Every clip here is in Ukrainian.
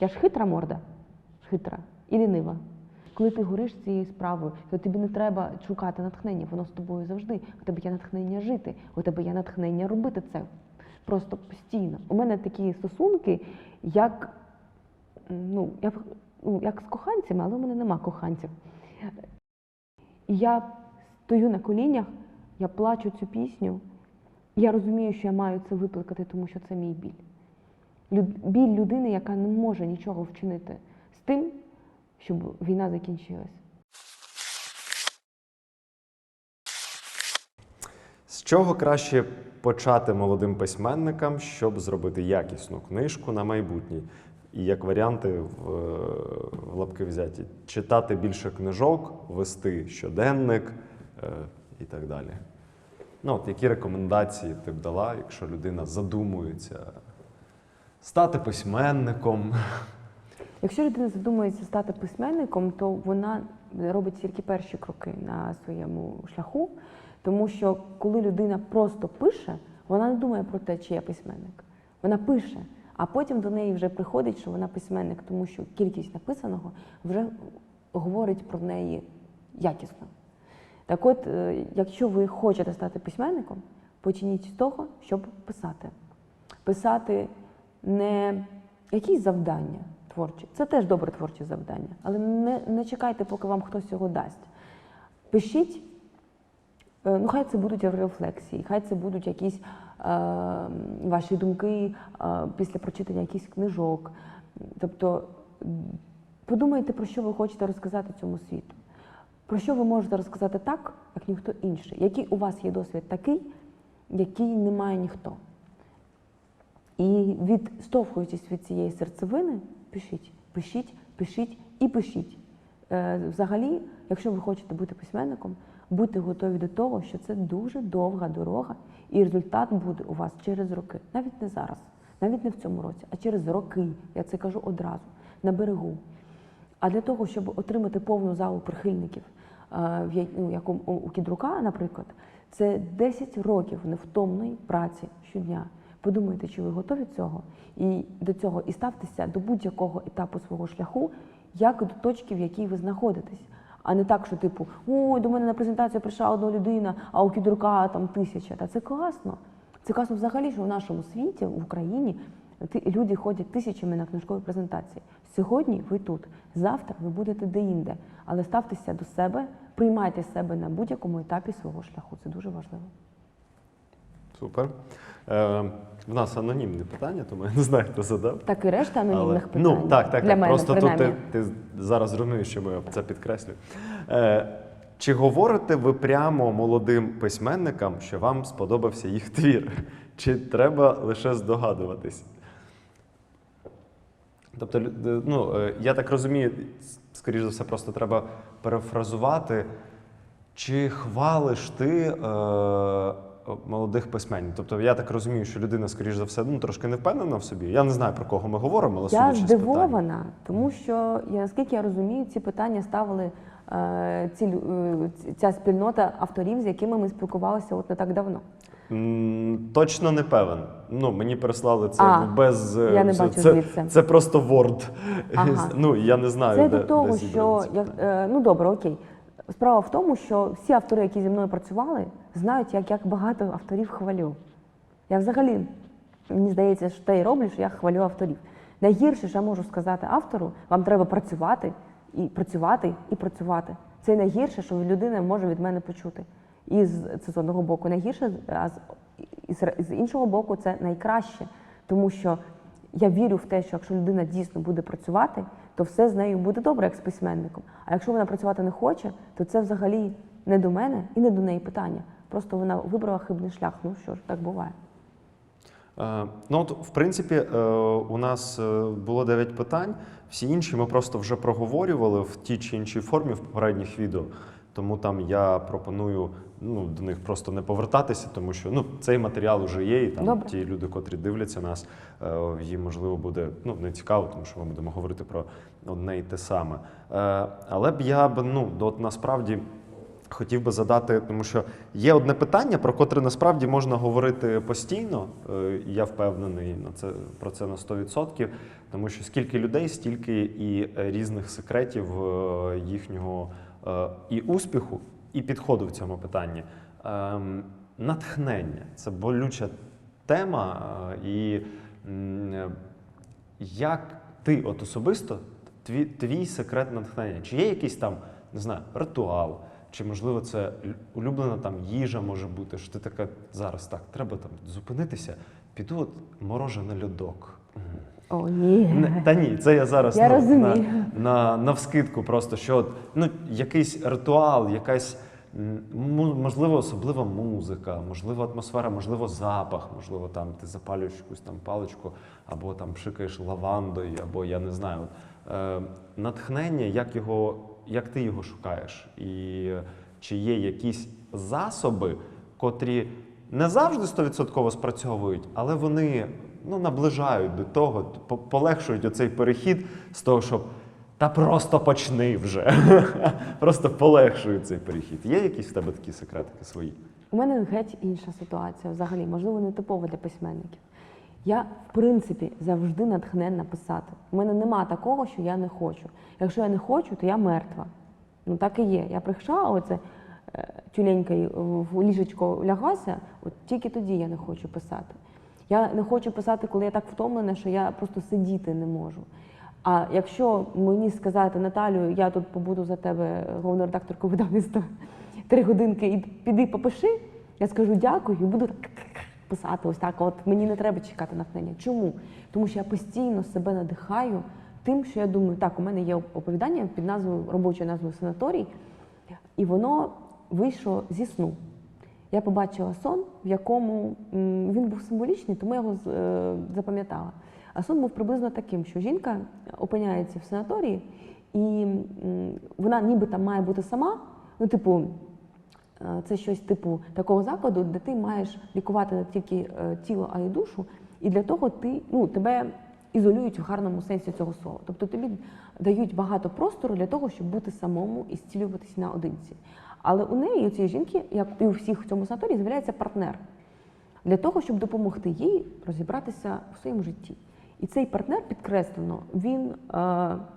Я ж хитра морда, хитра і лінива. Коли ти гориш цією справою, то тобі не треба шукати натхнення, воно з тобою завжди. У тебе є натхнення жити, у тебе є натхнення робити це просто постійно. У мене такі стосунки, як, ну, я, ну, як з коханцями, але у мене нема коханців. І я стою на колінях, я плачу цю пісню, і я розумію, що я маю це виплакати, тому що це мій біль. Біль людини, яка не може нічого вчинити з тим, щоб війна закінчилась. З чого краще почати молодим письменникам, щоб зробити якісну книжку на майбутнє? І як варіанти в, в лапки взяті: читати більше книжок, вести щоденник е, і так далі. Ну, от які рекомендації ти б дала, якщо людина задумується стати письменником? Якщо людина задумується стати письменником, то вона робить тільки перші кроки на своєму шляху, тому що коли людина просто пише, вона не думає про те, чи я письменник. Вона пише, а потім до неї вже приходить, що вона письменник, тому що кількість написаного вже говорить про неї якісно. Так от, е, якщо ви хочете стати письменником, почніть з того, щоб писати. Писати не якісь завдання творчі, це теж добре творче завдання, але не, не чекайте, поки вам хтось його дасть. Пишіть, е, ну хай це будуть рефлексії, хай це будуть якісь е, ваші думки е, після прочитання якихось книжок. Тобто подумайте, про що ви хочете розказати цьому світу. Про що ви можете розказати так, як ніхто інший? Який у вас є досвід такий, який не має ніхто? І відштовхуючись від цієї серцевини, пишіть, пишіть, пишіть і пишіть. Е, Взагалі, якщо ви хочете бути письменником, будьте готові до того, що це дуже довга дорога, і результат буде у вас через роки. Навіть не зараз, навіть не в цьому році, а через роки. Я це кажу одразу, на берегу. А для того, щоб отримати повну залу прихильників, е, ну, як у Кідрука, наприклад, це 10 років невтомної праці щодня. Подумайте, чи ви готові цього і до цього, і ставтеся до будь-якого етапу свого шляху, як до точки, в якій ви знаходитесь. А не так, що типу, ой, до мене на презентацію прийшла одна людина, а у Кідрука там тисяча. Та це класно. Це класно взагалі, що в нашому світі, в Україні, люди ходять тисячами на книжкові презентації. Сьогодні ви тут, завтра ви будете де-інде. Але ставтеся до себе, приймайте себе на будь-якому етапі свого шляху. Це дуже важливо. Супер. Е, в нас анонімне питання, тому я не знаю, хто задав. Так і решта анонімних Але- питань. Ну, так, так, для так. мене, Просто тут ти, ти зараз розумієш, що я це підкреслюю. Е, чи говорите ви прямо молодим письменникам, що вам сподобався їх твір? Чи треба лише здогадуватись? Тобто, е, ну, е, я так розумію, скоріш за все, просто треба перефразувати. Чи хвалиш ти е, молодих письменників? Тобто, я так розумію, що людина, скоріш за все, ну, трошки не впевнена в собі. Я не знаю, про кого ми говоримо, але Я здивована, тому що я наскільки я розумію, ці питання ставили е, ці, е, ця спільнота авторів, з якими ми спілкувалися от не так давно. Точно не певен. Ну, мені переслали це А, без. е, я не бачу це, звідси. це просто Word. Ага. Ну, я не знаю. Це де, до того, де що я, е, ну добре, окей. Справа в тому, що всі автори, які зі мною працювали, знають, як, як багато авторів хвалю. Я взагалі, мені здається, що те і роблю, що я хвалю авторів. Найгірше, що я можу сказати автору, вам треба працювати і працювати і працювати. Це найгірше, що людина може від мене почути. І це з одного боку найгірше, а з іншого боку, це найкраще. Тому що я вірю в те, що якщо людина дійсно буде працювати, то все з нею буде добре, як з письменником. А якщо вона працювати не хоче, то це взагалі не до мене і не до неї питання. Просто вона вибрала хибний шлях. Ну що ж, так буває. Е, Ну, от, в принципі, е, у нас е, було 9 питань. Всі інші ми просто вже проговорювали в тій чи іншій формі в попередніх відео. Тому там я пропоную ну, до них просто не повертатися, тому що ну, цей матеріал вже є, і там Добре. ті люди, котрі дивляться нас, їм можливо буде ну, не цікаво, тому що ми будемо говорити про одне і те саме. Але б я б ну, от насправді хотів би задати, тому що є одне питання, про котре насправді можна говорити постійно. е, Я впевнений на це про це на 100%, тому що скільки людей, стільки і е, різних секретів е, їхнього і успіху, і підходу в цьому питанні. Ем, Натхнення це болюча тема, і як ти от особисто, твій, твій секрет натхнення? Чи є якийсь там, не знаю, ритуал, чи можливо це улюблена там їжа може бути, що ти така зараз так, треба там зупинитися, піду от морожений льодок. О, ні. Не, та ні, це я зараз Я ну, на, на, навскидку просто, що от, ну, якийсь ритуал, якась, можливо, особлива музика, можливо, атмосфера, можливо, запах, можливо, там ти запалюєш якусь там паличку, або там пшикаєш лавандою, або я не знаю. От, е, натхнення, як, його, як ти його шукаєш? І чи є якісь засоби, котрі не завжди 100% спрацьовують, але вони ну, наближають до того, полегшують оцей перехід з того, щоб та просто почни вже. просто полегшують цей перехід. Є якісь в тебе такі секретики свої? У мене геть інша ситуація взагалі, можливо, не типова для письменників. Я, в принципі, завжди натхненна писати. У мене нема такого, що я не хочу. Якщо я не хочу, то я мертва. Ну так і є. Я прийшла, оце е, тюленька в ліжечко ляглася, от тільки тоді я не хочу писати. Я не хочу писати, коли я так втомлена, що я просто сидіти не можу. А якщо мені сказати, Наталю, я тут побуду за тебе головною редакторкою видавництва три годинки і піди попиши, я скажу дякую і буду так писати ось так. От мені не треба чекати натхнення. Чому? Тому що я постійно себе надихаю тим, що я думаю, так, у мене є оповідання під назвою робочою назвою санаторій, і воно вийшло зі сну. Я побачила сон, в якому він був символічний, тому я його е, запам'ятала. А сон був приблизно таким, що жінка опиняється в санаторії, і вона ніби там має бути сама. Ну, типу, це щось типу такого закладу, де ти маєш лікувати не тільки е, тіло, а й душу. І для того ти ну, тебе ізолюють в гарному сенсі цього слова. Тобто тобі дають багато простору для того, щоб бути самому і зцілюватися наодинці. Але у неї, у цієї жінки, як і у всіх в цьому санаторії, з'являється партнер для того, щоб допомогти їй розібратися в своєму житті. І цей партнер підкреслено, він е,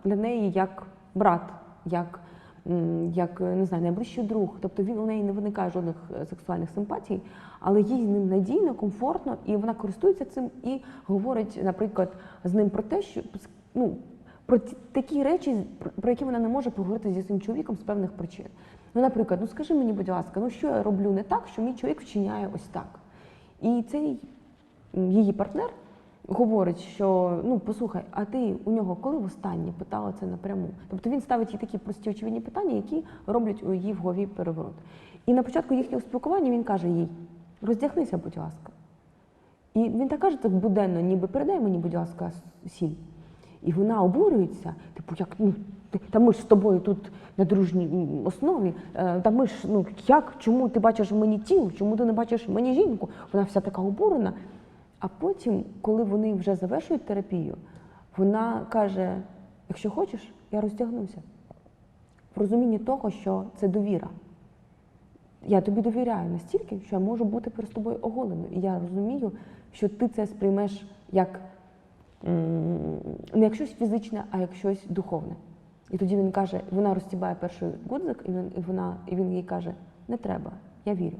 для неї як брат, як, як не знаю, найближчий друг. Тобто він у неї не виникає жодних е, сексуальних симпатій, але їй з ним надійно, комфортно, і вона користується цим і говорить, наприклад, з ним про те, що ну, про такі речі, про які вона не може поговорити зі своїм чоловіком з певних причин. Ну, наприклад, ну скажи мені, будь ласка, ну що я роблю не так, що мій чоловік вчиняє ось так. І цей її партнер говорить, що ну послухай, а ти у нього коли востаннє питала це напряму? Тобто він ставить їй такі прості очевидні питання, які роблять у її в голові переворот. І на початку їхнього спілкування він каже їй: роздягнися, будь ласка. І він так каже так буденно, ніби передай мені, будь ласка, сіль. І вона обурюється, типу, як ну та ми ж з тобою тут на дружній основі. е, Та ми ж ну як, чому ти бачиш мені тіло, чому ти не бачиш мені жінку? Вона вся така обурена. А потім, коли вони вже завершують терапію, вона каже: якщо хочеш, я роздягнуся. В розумінні того, що це довіра. Я тобі довіряю настільки, що я можу бути перед тобою оголеною. І я розумію, що ти це сприймеш як не як щось фізичне, а як щось духовне. І тоді він каже, вона розтібає перший гудзик, і він, і вона, і він їй каже: не треба, я вірю.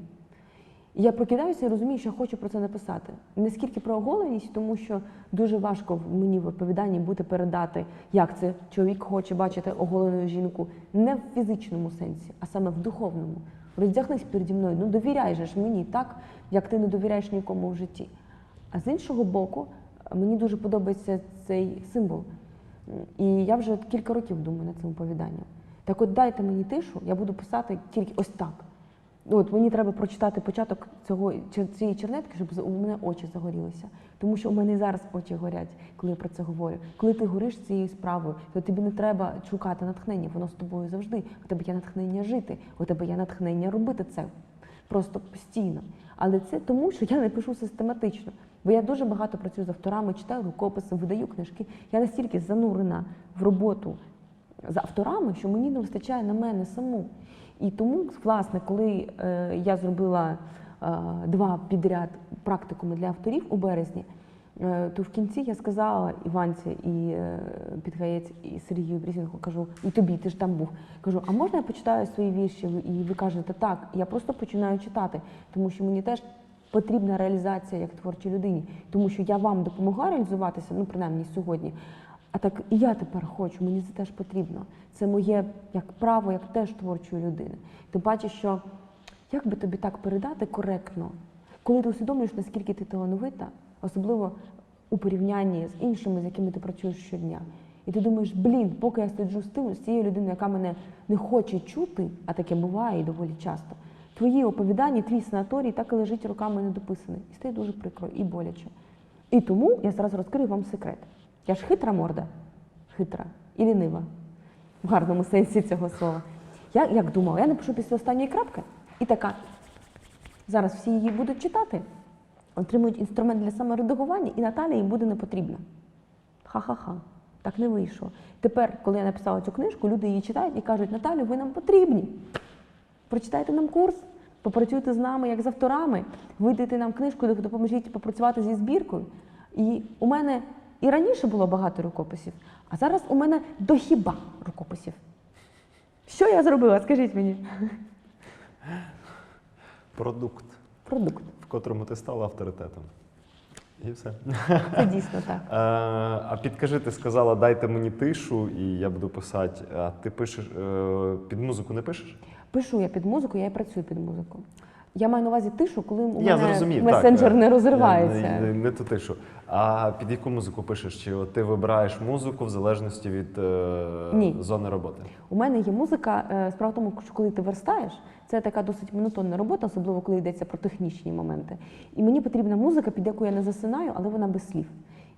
Я прокидаюся і розумію, що я хочу про це написати. Не скільки про оголеність, тому що дуже важко мені в оповіданні буде передати, як це чоловік хоче бачити оголену жінку не в фізичному сенсі, а саме в духовному. Роздягнись переді мною, ну довіряй же ж мені так, як ти не довіряєш нікому в житті. А з іншого боку, мені дуже подобається цей символ. І я вже кілька років думаю над цим оповіданням. Так от дайте мені тишу, я буду писати тільки ось так. Ну, От мені треба прочитати початок цього цієї чернетки, щоб у мене очі загорілися. Тому що у мене зараз очі горять, коли я про це говорю. Коли ти гориш цією справою, то тобі не треба шукати натхнення, воно з тобою завжди. У тебе є натхнення жити, у тебе є натхнення робити це просто постійно. Але це тому, що я не пишу систематично. Бо я дуже багато працюю з авторами, читаю рукописи, видаю книжки. Я настільки занурена в роботу з авторами, що мені не вистачає на мене саму. І тому, власне, коли е, я зробила е, два підряд практикуми для авторів у березні, е, то в кінці я сказала Іванці і Підгаєць, і Сергію Брізінгу, кажу, і тобі, ти ж там був. Кажу, а можна я почитаю свої вірші? І ви кажете, так, я просто починаю читати, тому що мені теж потрібна реалізація як творчій людині, тому що я вам допомогла реалізуватися, ну принаймні сьогодні. А так і я тепер хочу, мені це теж потрібно. Це моє як право, як теж творчої людини. Ти бачиш, що як би тобі так передати коректно, коли ти усвідомлюєш, наскільки ти талановита, особливо у порівнянні з іншими, з якими ти працюєш щодня. І ти думаєш, блін, поки я сиджу з тим, з цією людиною, яка мене не хоче чути, а таке буває і доволі часто. Твої оповідання, твій санаторій так і лежить роками недописаний. І стає дуже прикро і боляче. І тому я зараз розкрию вам секрет. Я ж хитра морда, хитра і лінива в гарному сенсі цього слова. Я як думала, я напишу після останньої крапки і така. Зараз всі її будуть читати, отримують інструмент для саморедагування, і Наталя їм буде не потрібна. Ха-ха-ха. Так не вийшло. Тепер, коли я написала цю книжку, люди її читають і кажуть, Наталю, ви нам потрібні. Прочитайте нам курс, попрацюйте з нами як з авторами, видайте нам книжку, допоможіть попрацювати зі збіркою. І у мене і раніше було багато рукописів, а зараз у мене до хіба рукописів. Що я зробила? Скажіть мені. Продукт, Продукт. в котрому ти стала авторитетом. І все. Це дійсно так. Е, а підкажи, ти сказала, дайте мені тишу, і я буду писати. А ти пишеш е, під музику не пишеш? Пишу я під музику, я і працюю під музику. Я маю на увазі тишу, коли у я мене зрозумів. месенджер так, не е, розривається. Я, не, не ту тишу. А під яку музику пишеш? Чи ти вибираєш музику в залежності від е, Ні. зони роботи? У мене є музика. е, Справа в тому, що коли ти верстаєш, це така досить монотонна робота, особливо коли йдеться про технічні моменти. І мені потрібна музика, під яку я не засинаю, але вона без слів.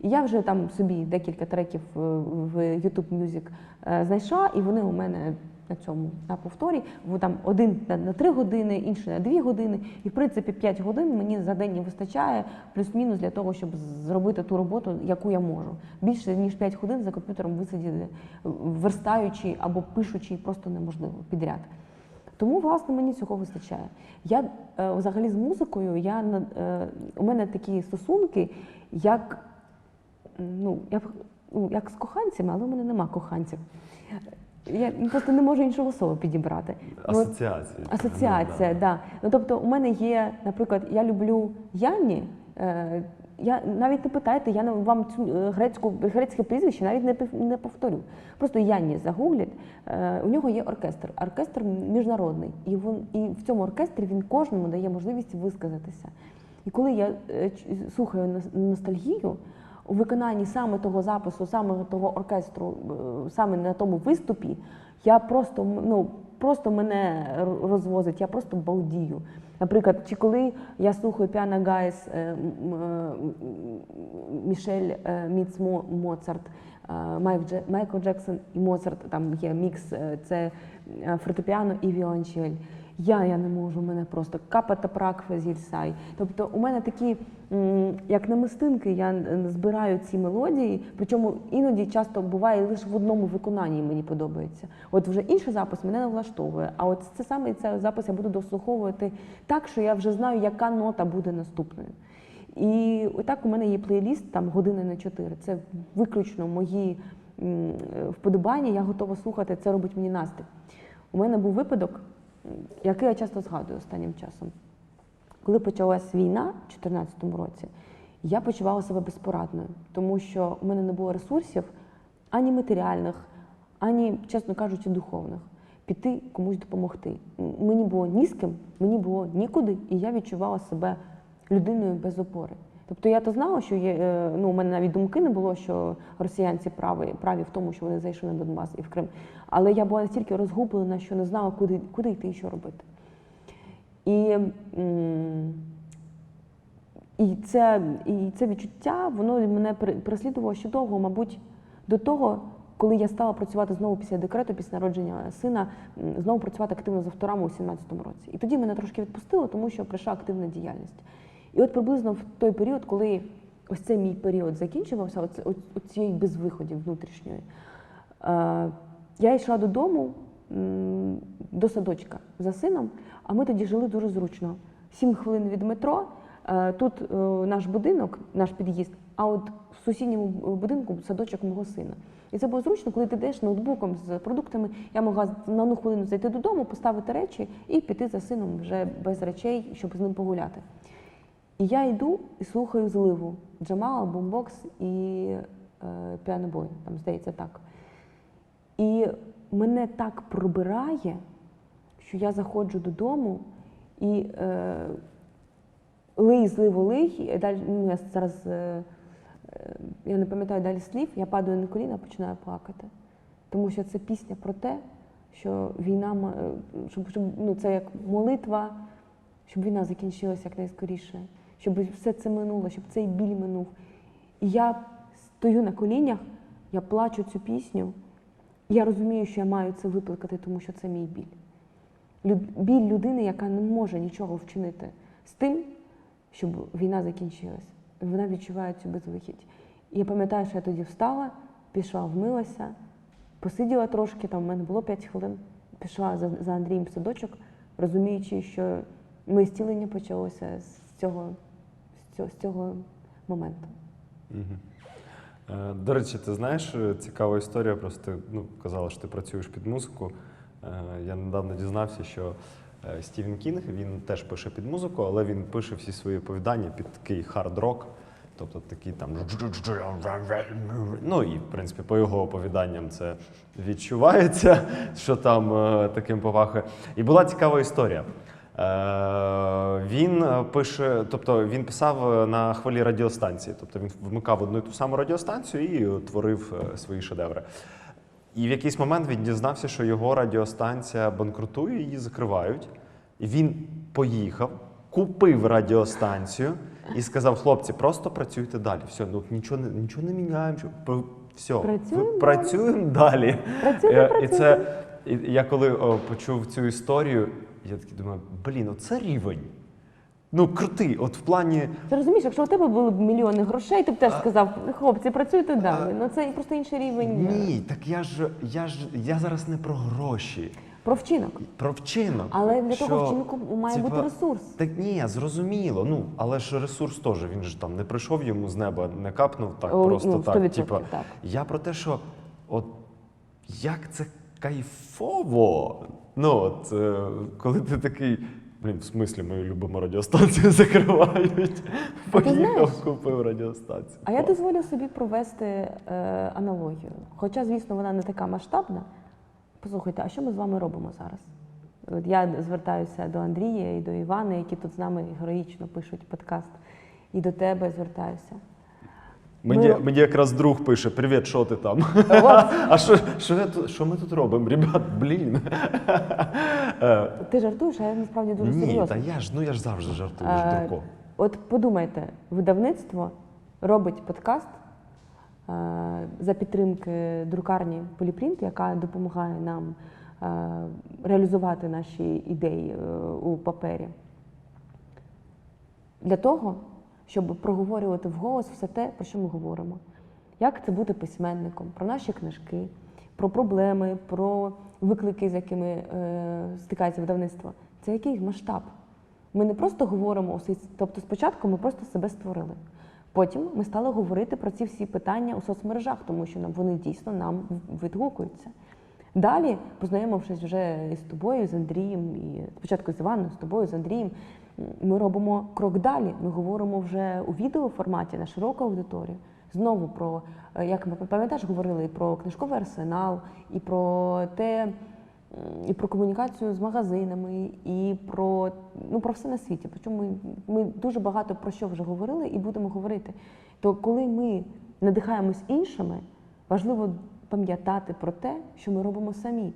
І я вже там собі декілька треків е, в YouTube Music е, знайшла, і вони у мене на цьому на повторі. Бо там один на, на 3 години, інший на 2 години. І в принципі 5 годин мені за день не вистачає плюс-мінус для того, щоб зробити ту роботу, яку я можу. Більше ніж 5 годин за комп'ютером висидіти, верстаючи або пишучи, просто неможливо підряд. Тому, власне, мені цього вистачає. Я е, взагалі з музикою, я, е, у мене такі стосунки, як, ну, я, ну, як з коханцями, але у мене нема коханців. Я просто не можу іншого слова підібрати. Ну. Асоціація, так. Да. Ну, тобто, у мене є, наприклад, я люблю Янні. Е, я навіть не питайте, я вам цю е, грецьку грецьке прізвище навіть не не повторю. Просто Янні загуглять. Е, у нього є оркестр, оркестр міжнародний, і він і в цьому оркестрі він кожному дає можливість висказатися. І коли я е, слухаю ностальгію у виконанні саме того запису, саме того оркестру, е, саме на тому виступі, я просто ну. Просто мене розвозить, я просто балдію. Наприклад, чи коли я слухаю Піана Гайс, е, м- Мішель е, Міц Моцарт, е, Майкл Джексон і Моцарт, там є мікс, е, це е, фортепіано і віолончель. Я, я не можу, мене просто капата пракфе зільсай. Тобто у мене такі, як намистинки, я е, збираю ці мелодії, причому іноді часто буває лише в одному виконанні мені подобається. От вже інший запис мене не влаштовує. А от це саме цей запис я буду дослуховувати так, що я вже знаю, яка нота буде наступною. І отак у мене є плейліст там години на чотири. Це виключно мої вподобання. Я готова слухати. Це робить мені настрій. У мене був випадок, який я часто згадую останнім часом. Коли почалась війна в 2014 році, я почувала себе безпорадною, тому що у мене не було ресурсів ані матеріальних, ані, чесно кажучи, духовних. Піти комусь допомогти. Мені було ні з ким, мені було нікуди, і я відчувала себе людиною без опори. Тобто я то знала, що є, е, ну, у мене навіть думки не було, що росіянці праві, праві в тому, що вони зайшли на Донбас і в Крим. Але я була настільки розгублена, що не знала, куди, куди йти і що робити. І, і, це, і це відчуття, воно мене переслідувало ще довго, мабуть, до того, коли я стала працювати знову після декрету, після народження сина, знову працювати активно з авторами у 17-му році. І тоді мене трошки відпустило, тому що прийшла активна діяльність. І от приблизно в той період, коли ось цей мій період закінчувався, оце- от- от цієї безвиходів внутрішньої, е, я йшла додому до садочка за сином, а ми тоді жили дуже зручно. Сім хвилин від метро. е, Тут е, наш будинок, наш під'їзд, а от в сусідньому будинку садочок мого сина. І це було зручно, коли ти йдеш ноутбуком з продуктами. Я могла на одну хвилину зайти додому, поставити речі і піти за сином вже без речей, щоб з ним погуляти. І я йду і слухаю зливу Джамала, бумбокс і е, піанобой, там здається так. І мене так пробирає, що я заходжу додому і е, лий, зливу, лий, і далі, ну, я зараз е, е, я не пам'ятаю далі слів, я падаю на коліна, починаю плакати. Тому що це пісня про те, що війна, е, щоб, щоб ну, це як молитва, щоб війна закінчилася якнайскоріше, щоб все це минуло, щоб цей біль минув. І я стою на колінях, я плачу цю пісню, і я розумію, що я маю це виплакати, тому що це мій біль. Люд- Біль людини, яка не може нічого вчинити з тим, щоб війна закінчилась. Вона відчуває цю безвихідь. І я пам'ятаю, що я тоді встала, пішла, вмилася, посиділа трошки, там в мене було 5 хвилин, пішла за, за Андрієм в садочок, розуміючи, що моє зцілення почалося з цього, з цього, моменту. Е, До речі, ти знаєш, е, цікава історія, просто ну, казала, що ти працюєш під музику. Е, Я недавно дізнався, що Стівен Кінг він теж пише під музику, але він пише всі свої оповідання під такий хард-рок. Тобто такий там. Ну і в принципі по його оповіданням це відчувається, що там таким повахує. І була цікава історія. Е, Він е, пише, тобто він писав е, на хвилі радіостанції, тобто він вмикав одну і ту саму радіостанцію і творив свої шедеври. І в якийсь момент він дізнався, що його радіостанція банкрутує, її закривають. І він поїхав, купив радіостанцію і сказав: хлопці, просто працюйте далі. Все, ну нічого не нічого не міняємо. Все, Працюємо далі. працюємо далі. Працюємо, Е, І це я коли почув цю історію, я такий думаю, блін, оце рівень. Ну, крутий. От в плані. Ти розумієш, якщо у тебе були б мільйони грошей, ти б теж сказав, хлопці, працюйте далі. Ну це просто інший рівень Ні, так я ж я ж я зараз не про гроші, про вчинок. про вчинок. Але для того що, вчинку має типа, бути ресурс. Так ні, зрозуміло. Ну, але ж ресурс теж. Він ж там не прийшов йому з неба, не капнув так О, просто ну, так. Типа, так. я про те, що от як це кайфово. Ну, от е, коли ти такий. Блін, в смислі мою любиму радіостанцію закривають. Поїхав, купив радіостанцію. А я дозволю собі провести е, аналогію. Хоча, звісно, вона не така масштабна. Послухайте, а що ми з вами робимо зараз? От я звертаюся до Андрія і до Івана, які тут з нами героїчно пишуть подкаст, і до тебе звертаюся. Мені, Ми- мені якраз друг пише: Привіт, що ти там? А що, що, що ми тут робимо, ребят? Блін. Е, Ти жартуєш, а я насправді дуже Ні, серйозно. та я ж ну я ж завжди жартую, Е, ж дурко. От подумайте, видавництво робить подкаст е, за підтримки друкарні Поліпринт, яка допомагає нам е, реалізувати наші ідеї е, у папері. Для того, щоб проговорювати вголос все те, про що ми говоримо. Як це бути письменником, про наші книжки, про проблеми, про виклики, з якими е, стикається видавництво. Це який масштаб? Ми не просто говоримо, тобто спочатку ми просто себе створили. Потім ми стали говорити про ці всі питання у соцмережах, тому що нам вони дійсно нам відгукуються. Далі, познайомившись вже з тобою, з Андрієм, і спочатку з Іваном, з тобою, з Андрієм, ми робимо крок далі. Ми говоримо вже у відеоформаті на широку аудиторію. Знову про, е, як ми пам'ятаєш, говорили і про книжковий арсенал, і про те, і про комунікацію з магазинами, і про, ну, про все на світі. Причому ми, ми дуже багато про що вже говорили і будемо говорити. То коли ми надихаємось іншими, важливо пам'ятати про те, що ми робимо самі.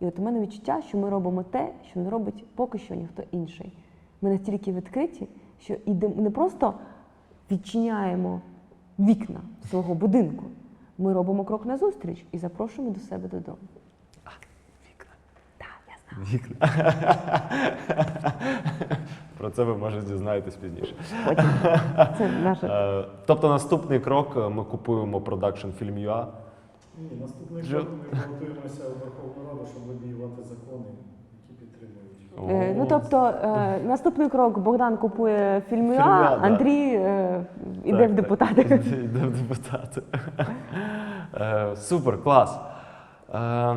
І от у мене відчуття, що ми робимо те, що не робить поки що ніхто інший. Ми настільки відкриті, що ідемо не просто відчиняємо вікна свого будинку. Ми робимо крок назустріч і запрошуємо до себе додому. Вікна. Так, я знаю. Вікна. Про це ви може дізнаєтесь пізніше. Потім це наша Е, Тобто наступний крок е, ми купуємо продакшн фільм.ua Ні, наступний крок ми готуємося у Верховну Раду, щоб лобіювати закони. Е, Ну тобто е, наступний крок Богдан купує фільми Фільми А, да. Андрій е, іде Так, в так. депутати. Йде в депутати. Е, Супер, клас. Е,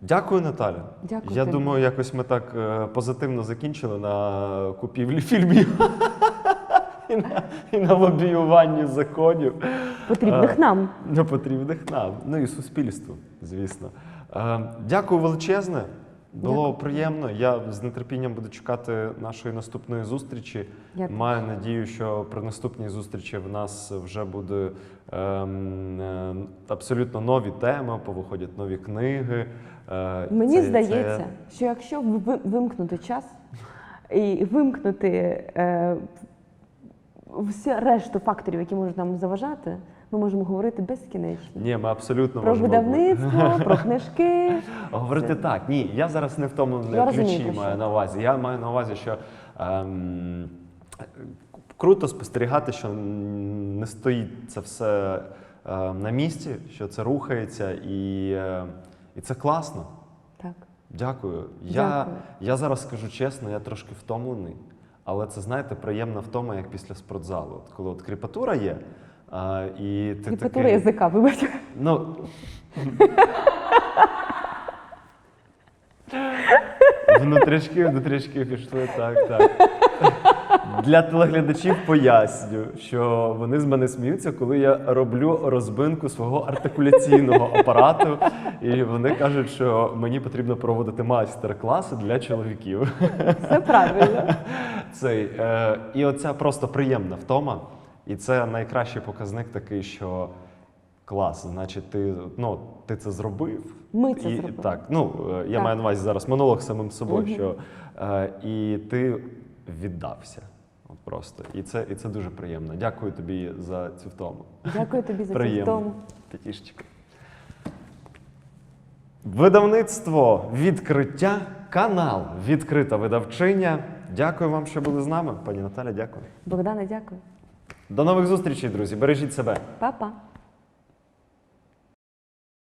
Дякую, Наталя. Дякую Я тобі. думаю, якось ми так е, позитивно закінчили на купівлі фільмів і на, і на лобіюванні законів. Потрібних Е, нам. Не потрібних нам. Ну і суспільству, звісно. Е, Дякую величезне. Було Дякую. приємно. Я з нетерпінням буду чекати нашої наступної зустрічі. Теж. Маю надію, що при наступній зустрічі в нас вже буде ем, е, абсолютно нові теми, повиходять нові книги. Е, Мені це- здається, це- що якщо ви- вимкнути час і вимкнути е, всі решту факторів, які можуть нам заважати, ми можемо говорити безкінечно. Ні, ми абсолютно Про можемо видавництво, про книжки. Говорити так, ні, я зараз не в тому розумію, ключі маю на увазі. Я маю на увазі, що ем, круто спостерігати, що не стоїть це все е, на місці, що це рухається, і, е, і це класно. Так. Дякую. Я, Дякую. я зараз скажу чесно, я трошки втомлений, але це, знаєте, приємна втома, як після спортзалу. От коли от кріпатура є, а, і ти Кріпатура такий, язика, вибач. Ну. Внутрішки, внутрішки пішли, так, так. Для телеглядачів поясню, що вони з мене сміються, коли я роблю розбинку свого артикуляційного апарату, і вони кажуть, що мені потрібно проводити майстер-класи для чоловіків. Все правильно. Цей, е, і оця просто приємна втома. І це найкращий показник такий, що клас, значить, ти, ну, ти це зробив. Ми це і, зробили. Так, ну, е, я Так. маю на увазі зараз монолог самим собою, Мгм. що е, і ти віддався. От просто. І це, і це дуже приємно. Дякую тобі за цю втому. Дякую тобі за цю втому. Тетішечка. Видавництво відкриття, канал відкрита видавчиня. Дякую вам, що були з нами. Пані Наталя, дякую. Богдане, дякую. До нових зустрічей, друзі. Бережіть себе. Па-па.